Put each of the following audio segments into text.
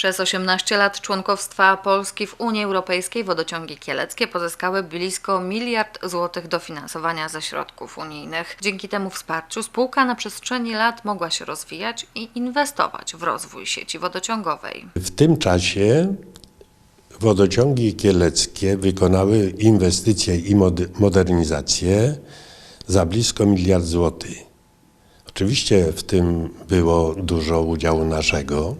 Przez 18 lat członkostwa Polski w Unii Europejskiej wodociągi kieleckie pozyskały blisko miliard złotych dofinansowania ze środków unijnych. Dzięki temu wsparciu spółka na przestrzeni lat mogła się rozwijać i inwestować w rozwój sieci wodociągowej. W tym czasie wodociągi kieleckie wykonały inwestycje i mod- modernizację za blisko miliard złotych. Oczywiście w tym było dużo udziału naszego,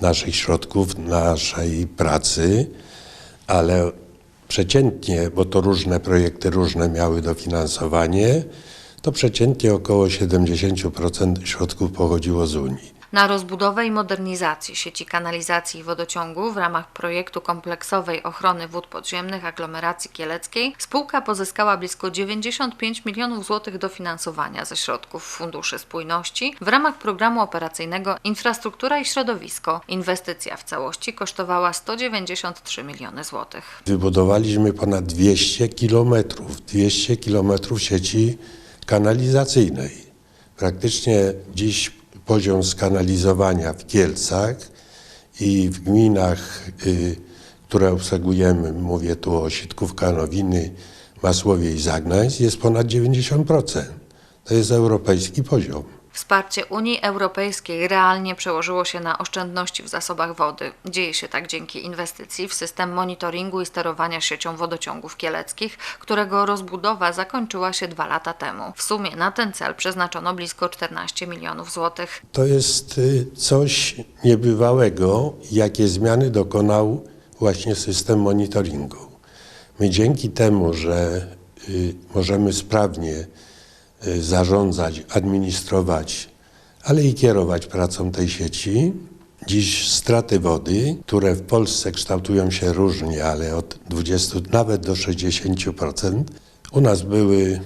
naszych środków, naszej pracy, ale przeciętnie, bo to różne projekty, różne miały dofinansowanie, to przeciętnie około 70% środków pochodziło z Unii. Na rozbudowę i modernizację sieci kanalizacji i wodociągu w ramach projektu kompleksowej ochrony wód podziemnych aglomeracji kieleckiej spółka pozyskała blisko 95 milionów złotych dofinansowania ze środków Funduszy Spójności w ramach programu operacyjnego Infrastruktura i Środowisko. Inwestycja w całości kosztowała 193 miliony złotych. Wybudowaliśmy ponad 200 kilometrów, 200 kilometrów sieci kanalizacyjnej. Praktycznie dziś poziom skanalizowania w Kielcach i w gminach, y, które obsługujemy, mówię tu o Sitkówka, Nowiny, Masłowie i Zagnańsk, jest ponad 90%. To jest europejski poziom. Wsparcie Unii Europejskiej realnie przełożyło się na oszczędności w zasobach wody. Dzieje się tak dzięki inwestycji w system monitoringu i sterowania siecią wodociągów kieleckich, którego rozbudowa zakończyła się dwa lata temu. W sumie na ten cel przeznaczono blisko 14 milionów złotych. To jest y, coś niebywałego, jakie zmiany dokonał właśnie system monitoringu. My dzięki temu, że y, możemy sprawnie zarządzać, administrować, ale i kierować pracą tej sieci, dziś straty wody, które w Polsce kształtują się różnie, ale od 20 nawet do 60%, u nas były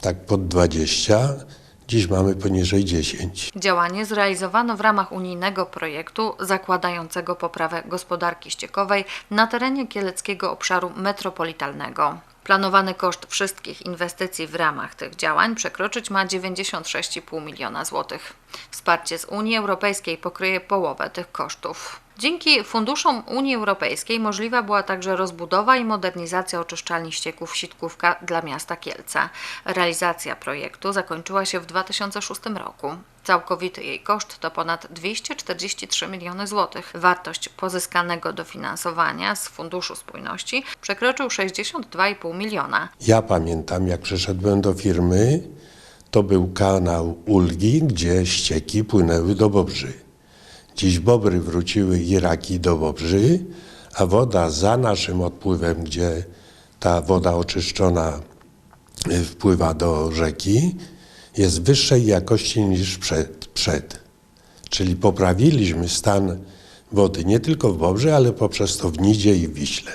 tak pod 20, dziś mamy poniżej 10. Działanie zrealizowano w ramach unijnego projektu zakładającego poprawę gospodarki ściekowej na terenie kieleckiego obszaru metropolitalnego. Planowany koszt wszystkich inwestycji w ramach tych działań przekroczyć ma 96,5 miliona złotych. Wsparcie z Unii Europejskiej pokryje połowę tych kosztów. Dzięki funduszom Unii Europejskiej możliwa była także rozbudowa i modernizacja oczyszczalni ścieków Sitkówka dla miasta Kielce. Realizacja projektu zakończyła się w 2006 roku. Całkowity jej koszt to ponad 243 miliony złotych. Wartość pozyskanego dofinansowania z Funduszu Spójności przekroczył 62,5 miliona. Ja pamiętam, jak przyszedłem do firmy, to był kanał Ulgi, gdzie ścieki płynęły do Bobrzy. Dziś Bobry wróciły i raki do Bobrzy, a woda za naszym odpływem, gdzie ta woda oczyszczona y, wpływa do rzeki, jest wyższej jakości niż przed. przed. Czyli poprawiliśmy stan wody nie tylko w Bobrzy, ale poprzez to w Nidzie i w Wiśle.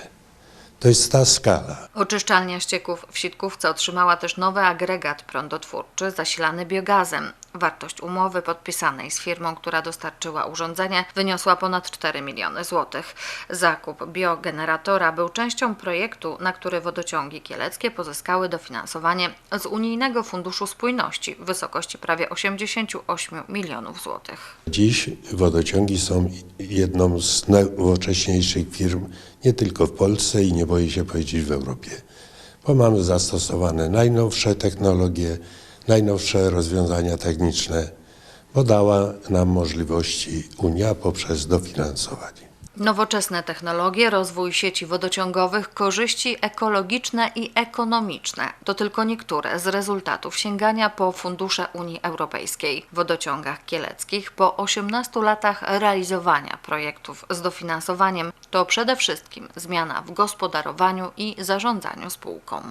To jest ta skala. Oczyszczalnia ścieków w Sitkówce otrzymała też nowy agregat prądotwórczy zasilany biogazem. Wartość umowy podpisanej z firmą, która dostarczyła urządzenie, wyniosła ponad 4 miliony złotych. Zakup biogeneratora był częścią projektu, na który wodociągi kieleckie pozyskały dofinansowanie z Unijnego Funduszu Spójności w wysokości prawie 88 milionów złotych. Dziś wodociągi są jedną z najnowocześniejszych firm nie tylko w Polsce i nie boję się powiedzieć w Europie, bo mamy zastosowane najnowsze technologie, najnowsze rozwiązania techniczne, bo dała nam możliwości Unia poprzez dofinansowanie. Nowoczesne technologie, rozwój sieci wodociągowych, korzyści ekologiczne i ekonomiczne to tylko niektóre z rezultatów sięgania po fundusze Unii Europejskiej. W wodociągach kieleckich po 18 latach realizowania projektów z dofinansowaniem to przede wszystkim zmiana w gospodarowaniu i zarządzaniu spółką.